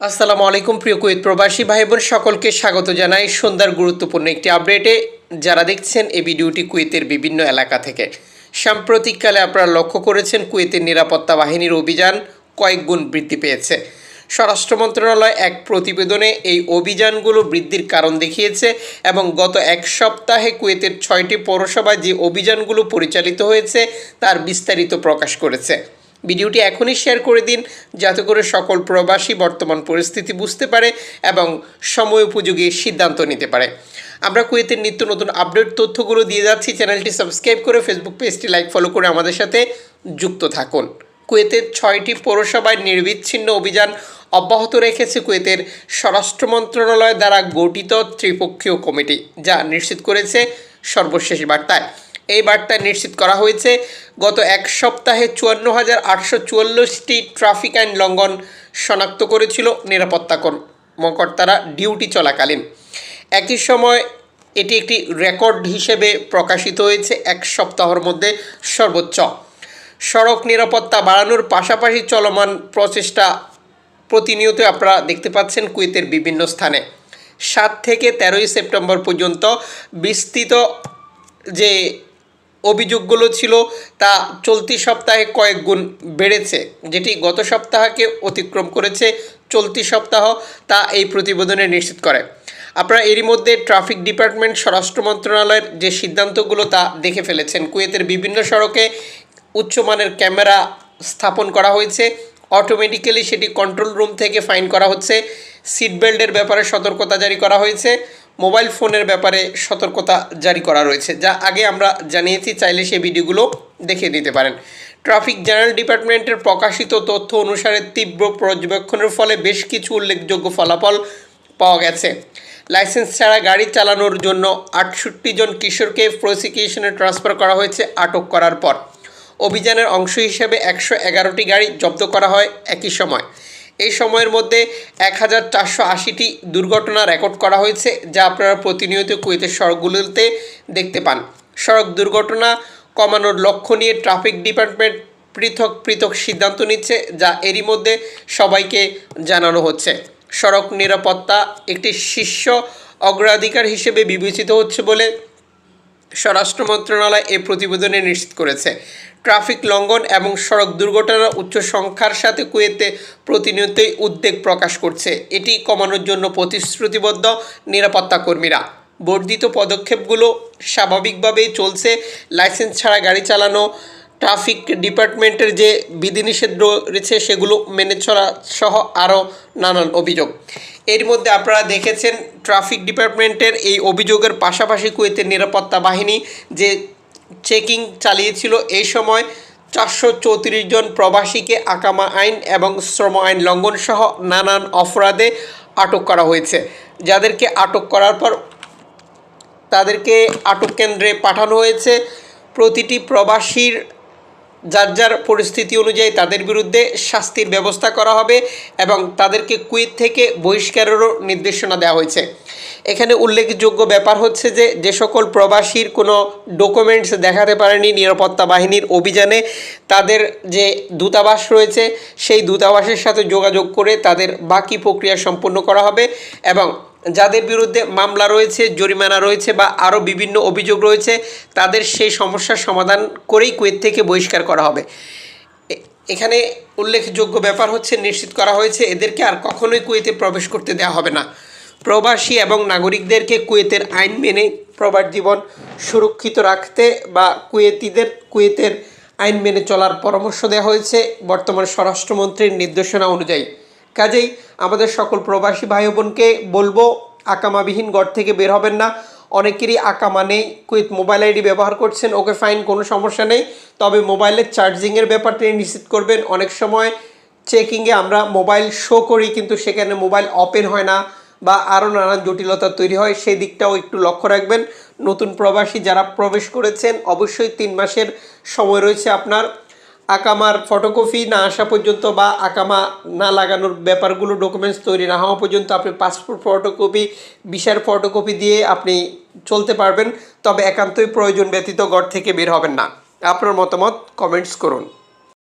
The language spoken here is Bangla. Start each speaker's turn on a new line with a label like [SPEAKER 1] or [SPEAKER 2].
[SPEAKER 1] আসসালামু আলাইকুম, প্রিয় কুয়েত প্রবাসী ভাই বোন সকলকে স্বাগত জানাই সন্ধ্যার গুরুত্বপূর্ণ একটি আপডেটে। যারা দেখছেন এই ভিডিওটি কুয়েতের বিভিন্ন এলাকা থেকে। সাম্প্রতিককালে আপনারা লক্ষ্য করেছেন কুয়েতের নিরাপত্তা বাহিনীর অভিযান কয়েক গুণ বৃদ্ধি পেয়েছে। স্বরাষ্ট্র মন্ত্রণালয় এক প্রতিবেদনে এই অভিযানগুলো বৃদ্ধির কারণ দেখিয়েছে এবং গত এক সপ্তাহে কুয়েতের ছয়টি পৌরসভায় যে অভিযানগুলো পরিচালিত হয়েছে, তার বিস্তারিত প্রকাশ করেছে। ভিডিওটি এখনই শেয়ার করে দিন, যাতে করে সকল প্রবাসী বর্তমান পরিস্থিতি বুঝতে পারে এবং সময় উপযোগী সিদ্ধান্ত নিতে পারে। আমরা কুয়েতের নিত্য নতুন আপডেট তথ্যগুলো দিয়ে যাচ্ছি। চ্যানেলটি সাবস্ক্রাইব করে ফেসবুক পেজটি লাইক, ফলো করে আমাদের সাথে যুক্ত থাকুন। কুয়েতের ছয়টি পৌরসভায় নির্বিচ্ছিন্ন অভিযান অব্যাহত রেখেছে কুয়েতের স্বরাষ্ট্র মন্ত্রণালয় দ্বারা গঠিত ত্রিপক্ষীয় কমিটি, যা নিশ্চিত করেছে সর্বশেষ বার্তায়। এই বার্তায় নিশ্চিত করা হয়েছে। গত এক সপ্তাহে চুয়ান্ন হাজার আটশো চুয়াল্লিশটি ট্রাফিক আইন লঙ্ঘন শনাক্ত করেছিল নিরাপত্তা কর্মকর্তারা ডিউটি চলাকালীন। একই সময় এটি একটি রেকর্ড হিসেবে প্রকাশিত হয়েছে এক সপ্তাহের মধ্যে সর্বোচ্চ। সড়ক নিরাপত্তা বাড়ানোর পাশাপাশি চলমান প্রচেষ্টা প্রতিনিয়ত আপনারা দেখতে পাচ্ছেন কুয়েতের বিভিন্ন স্থানে। সাত থেকে তেরোই সেপ্টেম্বর পর্যন্ত বিস্তৃত যে অভিযোগগুলো ছিল, তা চলতি সপ্তাহে কয়েক গুণ বেড়েছে। যেটি গত সপ্তাহকে অতিক্রম করেছে চলতি সপ্তাহ, তা এই প্রতিবেদনে নিশ্চিত করে। আপনারা এরই মধ্যে ট্রাফিক ডিপার্টমেন্ট, স্বরাষ্ট্র মন্ত্রণালয়ের যে সিদ্ধান্তগুলো, তা দেখে ফেলেছেন। কুয়েতের বিভিন্ন সড়কে উচ্চমানের ক্যামেরা স্থাপন করা হয়েছে। অটোমেটিক্যালি সেটি কন্ট্রোল রুম থেকে ফাইন করা হচ্ছে। সিট বেল্টের ব্যাপারে সতর্কতা জারি করা হয়েছে। মোবাইল ফোনের ব্যাপারে সতর্কতা জারি করা রয়েছে, যা আগে আমরা জানিয়েছি, চাইলে সেই ভিডিওগুলো দেখে নিতে পারেন। ট্রাফিক জেনারেল ডিপার্টমেন্টের প্রকাশিত তথ্য অনুসারে তীব্র পর্যবেক্ষণের ফলে বেশ কিছু উল্লেখযোগ্য ফলাফল পাওয়া গেছে। লাইসেন্স ছাড়া গাড়ি চালানোর জন্য আটষট্টি জন কিশোরকে প্রসিকিউশনে ট্রান্সফার করা হয়েছে, আটক করার পর। অভিযানের অংশ হিসেবে একশো এগারোটি গাড়ি জব্দ করা হয় একই সময়। এই সময়ের মধ্যে এক হাজার চারশো আশিটি দুর্ঘটনা রেকর্ড করা হয়েছে, যা আপনারা প্রতিনিয়ত কুয়েতের সড়কগুলোতে দেখতে পান। সড়ক দুর্ঘটনা কমানোর লক্ষ্য নিয়ে ট্রাফিক ডিপার্টমেন্ট পৃথক পৃথক সিদ্ধান্ত নিচ্ছে, যা এরই মধ্যে সবাইকে জানানো হচ্ছে। সড়ক নিরাপত্তা একটি শীর্ষ অগ্রাধিকার হিসেবে বিবেচিত হচ্ছে বলে স্বরাষ্ট্র মন্ত্রণালয় এ প্রতিবেদনে নিশ্চিত করেছে। ট্রাফিক লঙ্ঘন এবং সড়ক দুর্ঘটনার উচ্চ সংখ্যার সাথে কুয়েতে প্রতিনিয়তই উদ্বেগ প্রকাশ করছে। এটি কমানোর জন্য প্রতিশ্রুতিবদ্ধ নিরাপত্তা কর্মীরা। বর্ধিত পদক্ষেপগুলো স্বাভাবিকভাবেই চলছে। লাইসেন্স ছাড়া গাড়ি চালানো ট্রাফিক ডিপার্টমেন্টের যে বিধিনিষেধ রয়েছে, সেগুলো মেনে চলা সহ আরও নানান অভিযোগ। এর মধ্যে আপনারা দেখেছেন, ট্রাফিক ডিপার্টমেন্টের এই অভিযোগের পাশাপাশি কুয়েতের নিরাপত্তা বাহিনী যে চেকিং চালিয়েছিল, এই সময় চারশো চৌত্রিশ জন প্রবাসীকে আকামা আইন এবং শ্রম আইন লঙ্ঘন সহ নানান অপরাধে আটক করা হয়েছে। যাদেরকে আটক করার পর তাদেরকে আটক কেন্দ্রে পাঠানো হয়েছে। প্রতিটি প্রবাসীর যার যার পরিস্থিতি অনুযায়ী তাদের বিরুদ্ধে শাস্তির ব্যবস্থা করা হবে এবং তাদেরকে কুয়েত থেকে বহিষ্কারেরও নির্দেশনা দেওয়া হয়েছে। এখানে উল্লেখযোগ্য ব্যাপার হচ্ছে যে যে সকল প্রবাসীর কোনো ডকুমেন্টস দেখাতে পারেনি নিরাপত্তা বাহিনীর অভিযানে, তাদের যে দূতাবাস রয়েছে, সেই দূতাবাসের সাথে যোগাযোগ করে তাদের বাকি প্রক্রিয়া সম্পন্ন করা হবে এবং যাদের বিরুদ্ধে মামলা রয়েছে, জরিমানা রয়েছে বা আরও বিভিন্ন অভিযোগ রয়েছে, তাদের সেই সমস্যার সমাধান করেই কুয়েত থেকে বহিষ্কার করা হবে। এখানে উল্লেখযোগ্য ব্যাপার হচ্ছে, নিশ্চিত করা হয়েছে এদেরকে আর কখনোই কুয়েতে প্রবেশ করতে দেওয়া হবে না। প্রবাসী এবং নাগরিকদেরকে কুয়েতের আইন মেনে প্রবাস জীবন সুরক্ষিত রাখতে বা কুয়েতিদের, কুয়েতের আইন মেনে চলার পরামর্শ দেওয়া হয়েছে। বর্তমান স্বরাষ্ট্রমন্ত্রীর নির্দেশনা অনুযায়ী। কাজেই আমাদের সকল প্রবাসী ভাই বোনকে বলব, আকামাবিহীন ঘর থেকে বের হবেন না। অনেকেরই আকামা নেই কুইথ মোবাইল আইডি ব্যবহার করছেন, ওকে ফাইন, কোনো সমস্যা নেই। তবে মোবাইলের চার্জিংয়ের ব্যাপারটি নিশ্চিত করবেন। অনেক সময় চেকিংয়ে আমরা মোবাইল শো করি, কিন্তু সেখানে মোবাইল ওপেন হয় না বা আরও নানান জটিলতা তৈরি হয়। সেই দিকটাও একটু লক্ষ্য রাখবেন। নতুন প্রবাসী যারা প্রবেশ করেছেন, অবশ্যই তিন মাসের সময় রয়েছে আপনার। আকামার ফটোকপি না আসা পর্যন্ত বা আকামা না লাগানোর ব্যাপারগুলো ডকুমেন্টস তৈরি না হওয়া পর্যন্ত আপনি পাসপোর্ট ফটোকপি ভিসার ফটোকপি দিয়ে আপনি চলতে পারবেন। তবে একান্তই প্রয়োজন ব্যতীত ঘর থেকে বের হবেন না। আপনার মতামত কমেন্টস করুন।